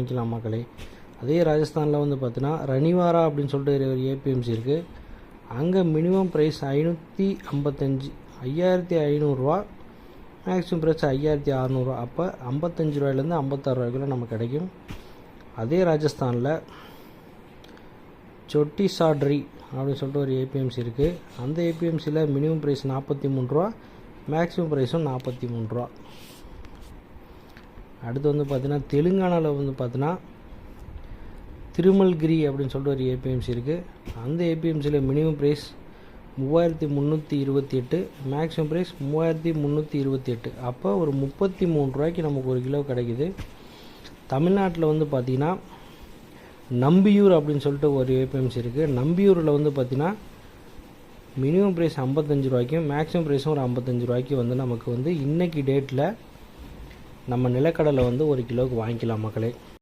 வாங்கிக்கலாம் மக்களே. அதே ராஜஸ்தானில் வந்து பார்த்தீங்கன்னா ரனிவாரா அப்படின்னு சொல்லிட்டு ஒரு ஏபிஎம்சி இருக்குது அங்கே மினிமம் ப்ரைஸ் ஐநூற்றி ஐம்பத்தஞ்சு ஐயாயிரத்தி ஐநூறுரூவா மேக்ஸிமம் ப்ரைஸ் ஐயாயிரத்தி அறநூறுவா அப்போ ஐம்பத்தஞ்சு ரூபாயிலேருந்து ஐம்பத்தாறு ரூபாய்க்குள்ள நமக்கு கிடைக்கும். அதே ராஜஸ்தானில் சொட்டி சாட்ரி அப்படின்னு சொல்லிட்டு ஒரு ஏபிஎம்சி இருக்குது அந்த ஏபிஎம்சியில் மினிமம் ப்ரைஸ் நாற்பத்தி மூணு ரூபா மேக்ஸிமம் ப்ரைஸும் நாற்பத்தி மூணு ரூபா. அடுத்து வந்து பார்த்தீங்கன்னா தெலுங்கானாவில் வந்து பார்த்தினா திருமல்கிரி அப்படின்னு சொல்லிட்டு ஒரு ஏபிஎம்சி இருக்குது அந்த ஏபிஎம்சியில் மினிமம் ப்ரைஸ் மூவாயிரத்தி முந்நூற்றி இருபத்தி எட்டு மேக்ஸிமம் ப்ரைஸ் மூவாயிரத்தி முந்நூற்றி இருபத்தி எட்டு. அப்போ ஒரு முப்பத்தி மூணு ரூபாய்க்கு நமக்கு ஒரு கிலோ கிடைக்குது. தமிழ்நாட்டில் வந்து பார்த்திங்கன்னா நம்பியூர் அப்படின்னு சொல்லிட்டு ஒரு ஏபிஎம்சி இருக்குது நம்பியூரில் வந்து பார்த்திங்கன்னா மினிமம் ப்ரைஸ் ஐம்பத்தஞ்சு ரூபாய்க்கும் மேக்ஸிமம் ப்ரைஸும் ஒரு ஐம்பத்தஞ்சு ரூபாய்க்கு வந்து நமக்கு வந்து இன்றைக்கி டேட்டில் நம்ம நிலக்கடலை வந்து ஒரு கிலோவுக்கு வாங்கிக்கலாம் மக்களே.